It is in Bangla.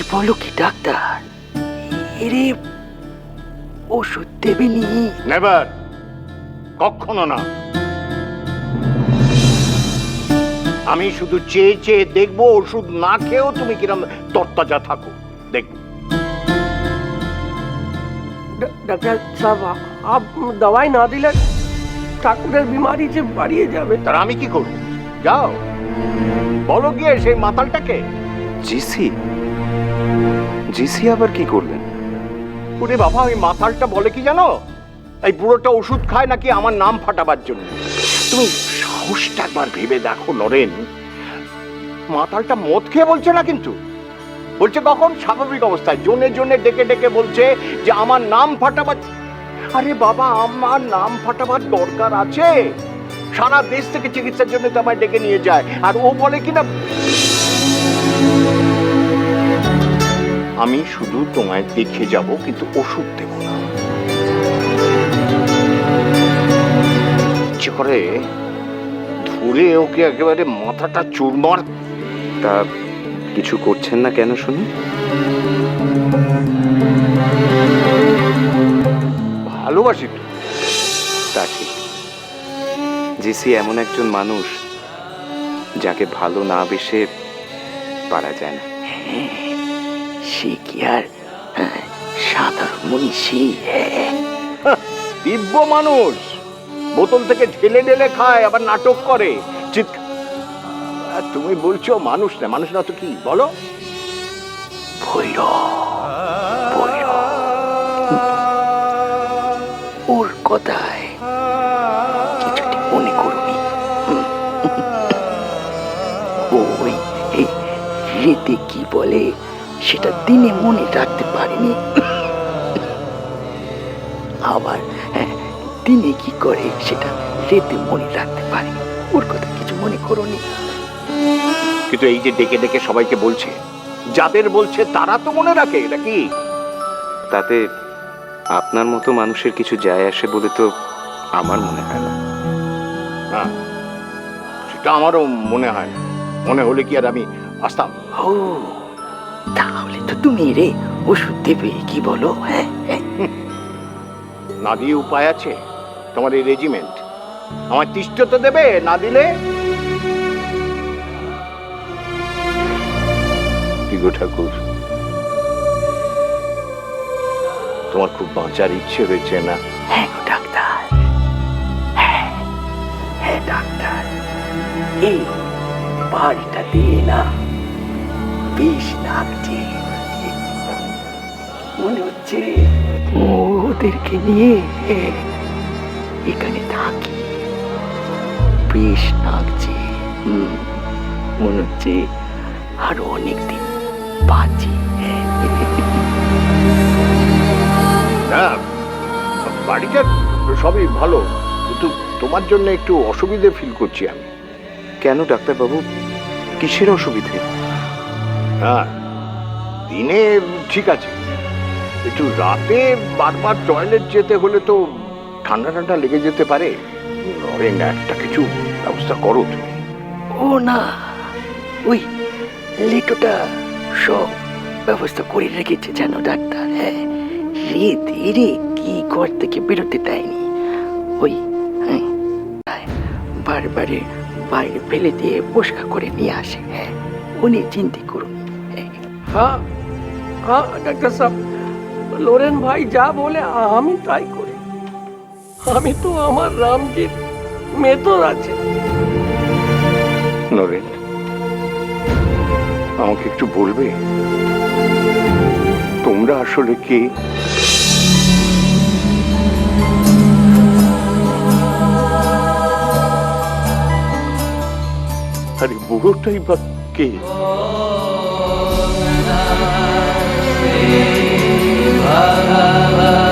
সে বলো কি ডাক্তার এরে ওষুধ দেবেনি নেভার কখনো না আমি শুধু চেয়ে চেয়ে দেখব ওষুধ না খেয়েও তুমি কিরম তরতাজা থাকো দেখব ডাক্তার সাহেব আপ দাওয়াই না দিলে ঠাকুরের বিমারি যে বাড়িয়ে যাবে তার আমি কি করব যাও বলো গিয়ে সেই মাতালটাকে জিসি জিসি আবার কি করলেন? ওরে বাবা ওই মাথালটা বলে কি জানো? এই বুড়োটা ওষুধ খায় নাকি আমার নাম ফাটাবার জন্য? তুমি সাহসটা একবার ভেবে দেখো নরেন। মাতালটা মদ খেয়ে বলছে না কিন্তু? বলছে কখন? স্বাভাবিক অবস্থায়। জনে জনে ডেকে ডেকে বলছে যে আমার নাম ফাটাবার আরে বাবা আমার নাম ফাটাবার দরকার আছে। সারা দেশ থেকে চিকিৎসার জন্য তো আমায় ডেকে নিয়ে যায়। আর ও বলে কিনা আমি শুধু তোমায় দেখে যাব কিন্তু ওষুধ দেব না। ইচ্ছে করে ধরে ওকে একেবারে মাথাটা চুরমার তা কিছু করছেন না কেন শুনি? ভালোবাসি তো। তা ঠিক। জিসি এমন একজন মানুষ যাকে ভালো না বেসে পারা যায় না। সে কি আর সাধারণ মনীষী দিব্য মানুষ। বোতল থেকে ঢেলে ঢেলে খায় আবার নাটক করে। তুমি বলছো মানুষ না মানুষ না তো কি? বলো। ওর কথায় কিছুটি মনে হুম। ওই রেতে কি বলে? সেটা দিনে মনে রাখতে পারিনি। আবার হ্যাঁ, দিনে কি করে সেটা রেতে মনে রাখতে পারিনি ওর কথা কিছু মনে করুনি। কিন্তু এই যে ডেকে ডেকে সবাইকে বলছে যাদের বলছে তারা তো মনে রাখে এটা কি? তাতে আপনার মতো মানুষের কিছু যায় আসে বলে তো আমার মনে হয় না। হ্যাঁ সেটা আমারও মনে হয় মনে হলে কি আর আমি আসতাম? ও তাহলে তো তুমি রে ওষুধ দেবে কি বলো হ্যাঁ? না দিয়ে উপায় আছে? তোমার এই রেজিমেন্ট আমার তিষ্ঠ তো দেবে না দিলে? গো ঠাকুর? তোমার খুব বাঁচার ইচ্ছে হয়েছে না? হ্যাঁ গো ডাক্তার। হ্যাঁ হ্যাঁ ডাক্তার। এই বাড়িটা দিয়ে না বেশ লাগছে মনে হচ্ছে ওদেরকে নিয়ে হ্যাঁ, এখানে থাকি। বেশ লাগছে। হুম, মনে হচ্ছে আরও অনেকদিন বাঁচি। হ্যাঁ না বাড়িটা সবই ভালো কিন্তু তোমার জন্য একটু অসুবিধে ফিল করছি আমি। কেন ডাক্তারবাবু? কিসের অসুবিধে? হ্যাঁ দিনে ঠিক আছে। একটু রাতে বারবার টয়লেট যেতে হলে তো ঠান্ডা ঠান্ডা লেগে যেতে পারে। নরেন, একটা কিছু ব্যবস্থা করো তুমি। ও না, ওই লিটোটা সব ব্যবস্থা করে রেখেছে জানো ডাক্তার হ্যাঁ। রে ধীরে কি ঘর থেকে বেরোতে দেয়নি। ওই হ্যাঁ বারবারে বাইরে ফেলে দিয়ে বসকা করে নিয়ে আসে হ্যাঁ। উনি চিন্তা করুন। হ্যাঁ হ্যাঁ ডাক্তার সাহেব, লোরেন ভাই যা বলে আমি তাই করি। আমি তো আমার রামজির মেতর আছে। নরেন, আমাকে একটু বলবে? তোমরা আসলে কে? আরে, বুড়োটাই বা কে? Bhagavad